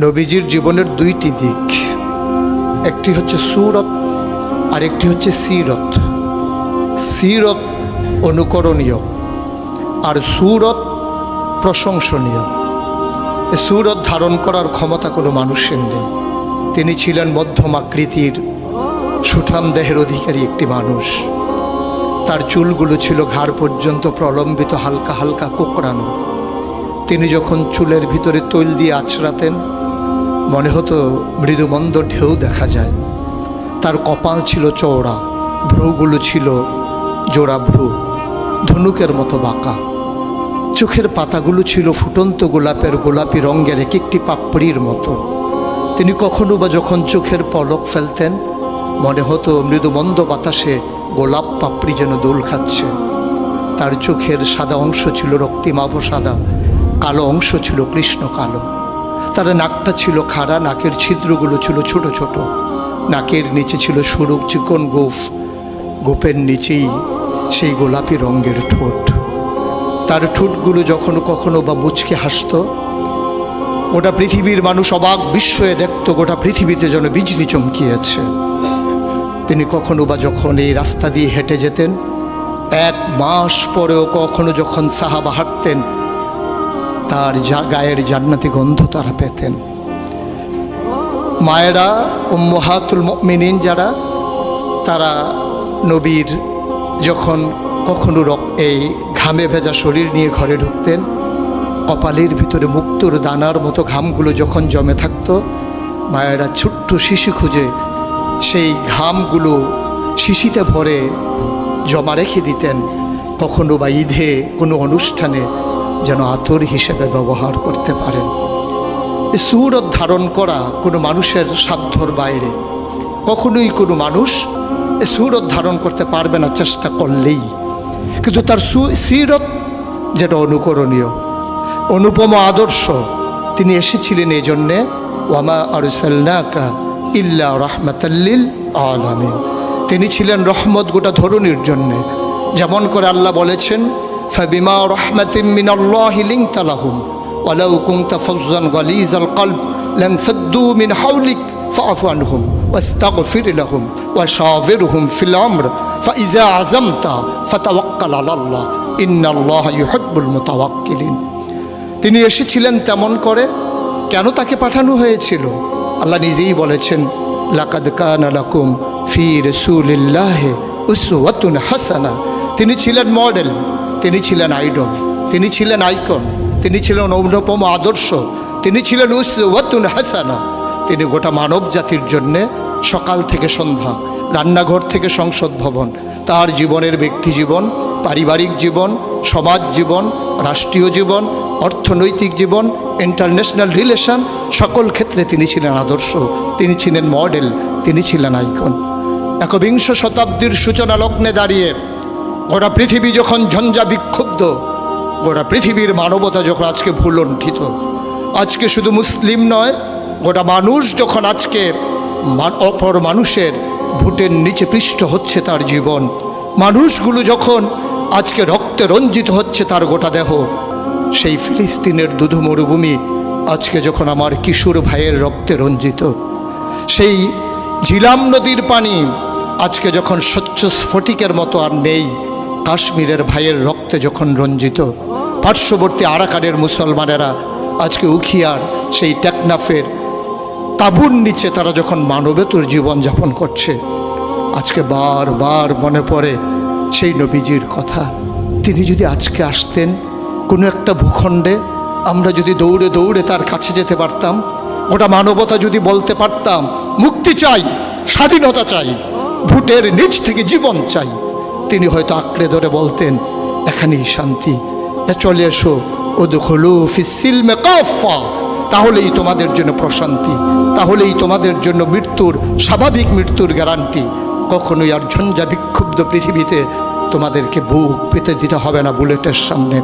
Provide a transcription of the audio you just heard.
নবীজির জীবনের দুইটি দিক। একটি হচ্ছে সুরত আর একটি হচ্ছে সিরত। সিরত অনুকরণীয় আর সুরত প্রশংসনীয়। সুরত ধারণ করার ক্ষমতা কোনো মানুষের নেই। তিনি ছিলেন মধ্যম আকৃতির, সুঠাম দেহের অধিকারী একটি মানুষ। তার চুলগুলো ছিল ঘাড় পর্যন্ত প্রলম্বিত হালকা হালকা কোকড়ানো। তিনি যখন চুলের ভিতরে তৈল দিয়ে আছড়াতেন মনে হতো মৃদুমন্দ ঢেউ দেখা যায়। তার কপাল ছিল চওড়া, ভ্রুগুলো ছিল জোড়া ভ্রু ধনুকের মতো বাঁকা। চোখের পাতাগুলো ছিল ফুটন্ত গোলাপের গোলাপি রঙের এক একটি পাপড়ির মতো। তিনি কখনো বা যখন চোখের পলক ফেলতেন, মনে হতো মৃদুমন্দ বাতাসে গোলাপ পাপড়ি যেন দোল খাচ্ছে। তার চোখের সাদা অংশ ছিল রক্তিমাভ সাদা কালো অংশ ছিল কৃষ্ণ কালো। তার নাকটা ছিল খাড়া, নাকের ছিদ্রগুলো ছিল ছোট ছোট। নাকের নিচে ছিল সরু চিকন গোফ। গোপের নিচেই সেই গোলাপি রঙের ঠোঁট। তার ঠোঁটগুলো যখন কখনো বা মুচকে হাসতো, গোটা পৃথিবীর মানুষ অবাক বিস্ময়ে দেখত গোটা পৃথিবীতে যেন বিজলি চমকিয়েছে। তিনি কখনো বা যখন এই রাস্তা দিয়ে হেঁটে যেতেন, এক মাস পরেও কখনো যখন সাহাবা হাঁটতেন তার গায়ের জান্নাতি গন্ধ তারা পেতেন। মায়েরা, উম্মহাতুল মিনিন যারা, তারা নবীর যখন কখনো এই ঘামে ভেজা শরীর নিয়ে ঘরে ঢুকতেন, কপালের ভিতরে মুক্তর দানার মতো ঘামগুলো যখন জমে থাকত, মায়েরা ছোট্ট শিশু খুঁজে সেই ঘামগুলো শিশিতে ভরে জমা রেখে দিতেন। কখনো বা ঈদে কোনো অনুষ্ঠানে যেন আতর হিসেবে ব্যবহার করতে পারেন। এ সুরত ধারণ করা কোনো মানুষের সাধ্যর বাইরে। কখনোই কোনো মানুষ এ সুরত ধারণ করতে পারবে না চেষ্টা করলেই। কিন্তু তার সু, সিরত যেটা অনুকরণীয়, অনুপম আদর্শ, তিনি এসেছিলেন এই জন্যে, ওয়ামা আরুসাল্লাকা ইল্লা রহমতাল্লিল আলামিন। তিনি ছিলেন রহমত গোটা ধরুনির জন্যে। যেমন করে আল্লাহ বলেছেন ফাবিমা রহমতিম মিনাল্লাহি লিংতালাহুম ওয়ালাউ কুনতা ফাজ্জান গালিজাল কলব লানফাদ্দু মিন হাওলিক فاعف عنهم واستغفر لهم وشاورهم في الامر فاذا عزمت فتوكل على الله ان الله يحب المتوكلين তিনি এসেছিলেন তেমন করে কেন তাকে পাঠানো হয়েছিল আল্লাহ নিজেই বলেছেন লাকাদ কানা লাকুম ফি রাসূলিল্লাহি উসওয়াতুন হাসানা তিনি ছিলেন মডেল তিনি ছিলেন আইডল, তিনি ছিলেন আইকন, তিনি ছিলেন অনুপম আদর্শ, তিনি ছিলেন উসওয়াতুন হাসানা। তিনি গোটা মানব জাতির জন্যে সকাল থেকে সন্ধ্যা, রান্নাঘর থেকে সংসদ ভবন, তার জীবনের ব্যক্তি জীবন, পারিবারিক জীবন, সমাজ জীবন, রাষ্ট্রীয় জীবন, অর্থনৈতিক জীবন, ইন্টারন্যাশনাল রিলেশন, সকল ক্ষেত্রে তিনি ছিলেন আদর্শ, তিনি ছিলেন মডেল, তিনি ছিলেন আইকন। একবিংশ শতাব্দীর সূচনা লগ্নে দাঁড়িয়ে গোটা পৃথিবী যখন ঝঞ্ঝা বিক্ষুব্ধ, গোটা পৃথিবীর মানবতা যখন আজকে ভুলণ্ঠিত, আজকে শুধু মুসলিম নয়, গোটা মানুষ যখন আজকে অপর মানুষের ভুটের নিচে পৃষ্ঠ হচ্ছে তার জীবন, মানুষগুলো যখন আজকে রক্তে রঞ্জিত হচ্ছে তার গোটা দেহ, সেই ফিলিস্তিনের দুধু মরুভূমি আজকে যখন আমার কিশোর ভাইয়ের রক্তে রঞ্জিত, সেই ঝিলাম নদীর পানি আজকে যখন স্বচ্ছ স্ফটিকের মতো আর নেই কাশ্মীরের ভাইয়ের রক্তে যখন রঞ্জিত, পার্শ্ববর্তী আরাকানের মুসলমানেরা আজকে উখিয়ার সেই টেকনাফের তাবুর নিচে তারা যখন মানবেতর জীবনযাপন করছে, আজকে বারবার মনে পড়ে সেই নবীজির কথা। তিনি যদি আজকে আসতেন কোনো একটা ভূখণ্ডে, আমরা যদি দৌড়ে দৌড়ে তার কাছে যেতে পারতাম ওটা মানবতা যদি বলতে পারতাম, মুক্তি চাই, স্বাধীনতা চাই ভোটের নিচ থেকে জীবন চাই। তিনি হয়তো আঁকড়ে ধরে বলতেন, এখানেই শান্তি। চলে এসো। ও দুখলু ফিসিলমে কাফা তাহলেই তোমাদের জন্য প্রশান্তি। তাহলেই তোমাদের জন্য মৃত্যুর, স্বাভাবিক মৃত্যুর গ্যারান্টি। কখনোই আর ঝঞ্ঝা বিক্ষুব্ধ পৃথিবীতে তোমাদেরকে বুক পেতে দিতে হবে না বুলেটের সামনে।